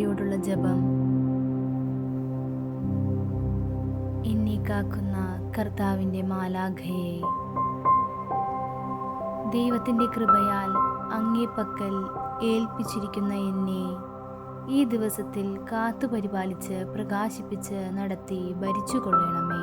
മാലാഖയോടുള്ള ജപം എന്നെ കാക്കുന്ന കർത്താവിന്റെ മാലാഖയെ. ദൈവത്തിന്റെ കൃപയാൽ അങ്ങേപ്പക്കൽ ഏൽപ്പിച്ചിരിക്കുന്ന എന്നെ ഈ ദിവസത്തിൽ കാത്തുപരിപാലിച്ച് പ്രകാശിപ്പിച്ച് നടത്തി ഭരിച്ചുകൊള്ളണമേ.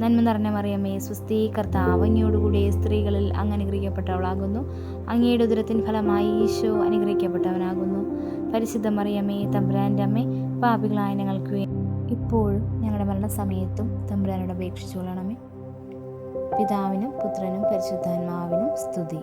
നന്മ നിറഞ്ഞ മറിയമേ സുസ്ഥീ കർത്താവ് അങ്ങയോടുകൂടി സ്ത്രീകളിൽ അങ്ങ് അനുഗ്രഹിക്കപ്പെട്ടവളാകുന്നു അങ്ങയുടെ ഉദരത്തിൻ ഫലമായി ഈശോ അനുഗ്രഹിക്കപ്പെട്ടവനാകുന്നു. പരിശുദ്ധ മറിയമേ തമ്പുരാന്റെ അമ്മേ പാപികളായ ഞങ്ങൾക്ക് ഇപ്പോഴും ഞങ്ങളുടെ മരണസമയത്തും തമ്പുരാനോട് അപേക്ഷിച്ചുകൊള്ളണമേ. പിതാവിനും പുത്രനും പരിശുദ്ധാത്മാവിനും സ്തുതി.